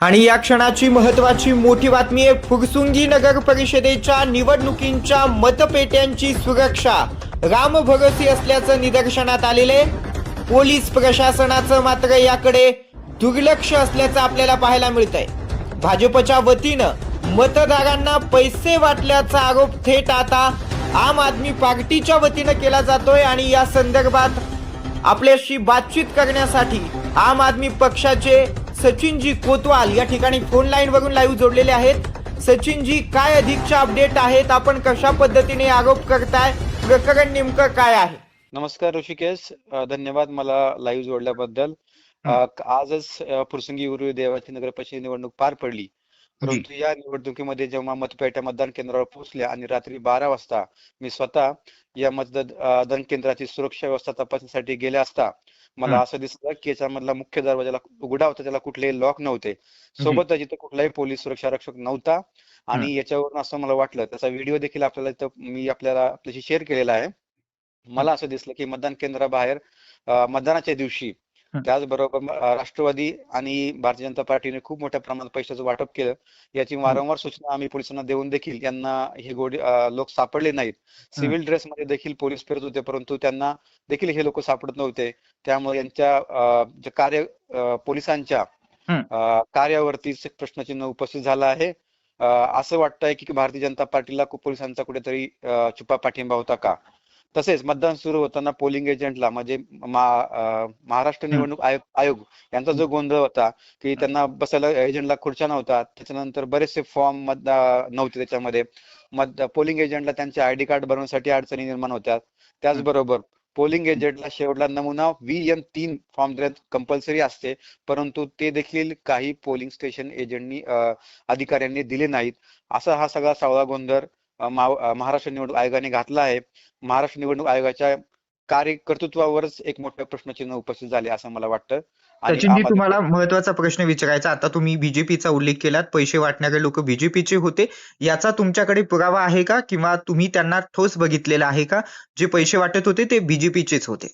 आणि या क्षणाची महत्वाची मोठी बातमी आहे फुरसुंगी नगर परिषदेच्या निवडणुकींच्या मतपेट्यांची सुरक्षा. राम भरोसी असल्याचं निदर्शनात आलेले पोलीस प्रशासनाचं मात्र याकडे दुर्लक्ष असल्याचं आपल्याला पाहायला मिळतंय. भाजपच्या वतीनं मतदारांना पैसे वाटल्याचा आरोप थेट आता आम आदमी पार्टीच्या वतीनं केला जातोय आणि या संदर्भात आपल्याशी बातचीत करण्यासाठी आम आदमी पक्षाचे सचिनजी कोतवाल या ठिकाणी फोन लाईन वरून लाईव्ह जोडलेले आहेत. सचिनजी काय अधिकचे अपडेट आहेत? आपण कशा पद्धतीने आरोप करताय? प्रकरण नेमकं काय आहे? नमस्कार ऋषिकेश. धन्यवाद मला लाईव्ह जोडल्याबद्दल. आजच अ, फुरसुंगी उरुळी देवाची नगर परिषद निवडणूक पार पडली. परंतु या निवडणुकीमध्ये जेव्हा मतपेट्या मतदान केंद्रावर पोहोचल्या आणि रात्री बारा वाजता मी स्वतः या मतदान केंद्राची सुरक्षा व्यवस्था तपासण्यासाठी गेले असता मला. असं दिसलं की याच्यामधला मुख्य दरवाजाला उघडा होता त्याला कुठलेही लॉक नव्हते सोबतच इथे कुठलाही पोलीस सुरक्षा रक्षक नव्हता आणि याच्यावरून असं मला वाटलं त्याचा व्हिडिओ देखील आपल्याला इथं मी आपल्याला आपल्याशी शेअर केलेला आहे मला असं दिसलं की मतदान केंद्राबाहेर मतदानाच्या दिवशी. त्याचबरोबर राष्ट्रवादी आणि भारतीय जनता पार्टीने खूप मोठ्या प्रमाणात पैशाचं वाटप केलं. याची वारंवार सूचना आम्ही पोलिसांना देऊन देखील यांना हे गोडी लोक सापडले नाहीत. सिव्हिल ड्रेसमध्ये देखील पोलीस फिरत होते परंतु त्यांना देखील हे लोक सापडत नव्हते. त्यामुळे यांच्या कार्य पोलिसांच्या एक प्रश्नचिन्ह उपस्थित झालं आहे. असं वाटतंय की भारतीय जनता पार्टीला पोलिसांचा कुठेतरी छुपा पाठिंबा होता का? तसेच मतदान सुरू होताना पोलिंग एजंटला म्हणजे महाराष्ट्र. निवडणूक आयोग आयोग यांचा जो गोंधळ होता की त्यांना बसायला एजंटला खुर्च्या नव्हत्या त्याच्यानंतर बरेचसे फॉर्म मत नव्हते त्याच्यामध्ये. मत पोलिंग एजंटला त्यांचे आयडी कार्ड बनवण्यासाठी अडचणी निर्माण होत्या. त्याचबरोबर पोलिंग एजंटला शेवटला नमुना व्ही एम तीन फॉर्म देण्यात कंपल्सरी असते परंतु ते देखील काही पोलिंग स्टेशन एजंटनी अधिकाऱ्यांनी दिले नाहीत. असा हा सगळा सावळा गोंधळ महाराष्ट्र निवडणूक आयोगाने घातला आहे. महाराष्ट्र निवडणूक आयोगाच्या कार्यकर्तृत्वावरच एक मोठं प्रश्नचिन्ह उपस्थित झाले असं मला वाटतं. सचिनजी तुम्हाला महत्त्वाचा प्रश्न विचारायचा. आता तुम्ही बीजेपीचा उल्लेख केलात. पैसे वाटणारे लोक बीजेपीचे होते. याचा तुमच्याकडे पुरावा आहे का? किंवा तुम्ही त्यांना ठोस बघितलेला आहे का? जे पैसे वाटत होते ते बीजेपीचेच होते.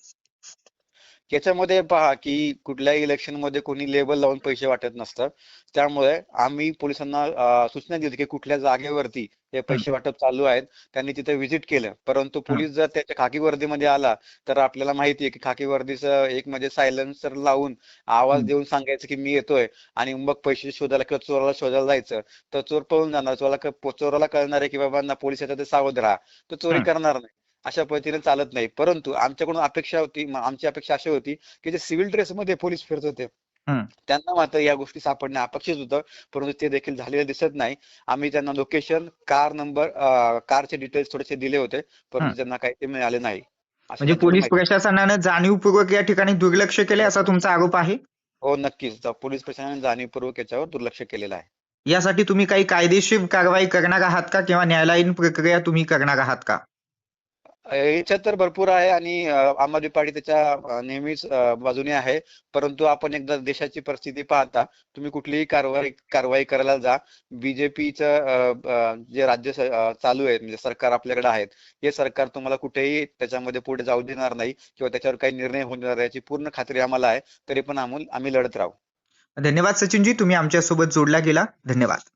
याच्यामध्ये पहा की कुठल्याही इलेक्शनमध्ये कोणी लेबल लावून पैसे वाटत नसतं त्यामुळे आम्ही पोलिसांना सूचना दिली की कुठल्या जागेवरती हे पैसे वाटप चालू आहेत त्यांनी तिथे व्हिजिट केलं. परंतु पोलीस जर त्याच्या खाकी वर्दीमध्ये आला तर आपल्याला माहिती आहे की खाकी वर्दीचं एक म्हणजे सायलेन्सर लावून आवाज. देऊन सांगायचं की मी येतोय आणि मग पैसे शोधायला किंवा चोराला शोधायला जायचं तर चोर पळून जाणार. चोराला चोराला कळणार आहे की बाबा ना पोलीस येतात ते सावध राहा. तो चोरी. करणार नाही. अशा पद्धतीने चालत नाही. परंतु आमच्याकडून अपेक्षा होती आमची अपेक्षा अशी होती की जे सिव्हिल ड्रेस मध्ये पोलीस फिरत होते. त्यांना मात्र या गोष्टी सापडणे अपेक्षित होतं परंतु ते देखील झालेले दिसत नाही. आम्ही त्यांना लोकेशन कार नंबर कारचे डिटेल्स थोडेसे दिले होते परंतु. त्यांना काही ते मिळाले नाही. म्हणजे पोलीस प्रशासनानं जाणीवपूर्वक या ठिकाणी दुर्लक्ष केले असा तुमचा आरोप आहे? हो नक्कीच. पोलीस प्रशासनाने जाणीवपूर्वक याच्यावर दुर्लक्ष केलेलं आहे. यासाठी तुम्ही काही कायदेशीर कारवाई करणार आहात का? किंवा न्यायालयीन प्रक्रिया तुम्ही करणार आहात का? याच्यात तर भरपूर आहे आणि आम आदमी पार्टी त्याच्या नेहमीच बाजूने आहे. परंतु आपण एकदा देशाची परिस्थिती पाहता तुम्ही कुठलीही कारवाई कारवाई करायला जा. बीजेपीचं जे राज्य चालू आहे म्हणजे सरकार आपल्याकडे आहेत हे सरकार तुम्हाला कुठेही त्याच्यामध्ये पुढे जाऊ देणार नाही किंवा त्याच्यावर काही निर्णय होणार याची पूर्ण खात्री आम्हाला आहे तरी पण आम्ही लढत राहू. धन्यवाद सचिनजी तुम्ही आमच्यासोबत जोडला गेला. धन्यवाद.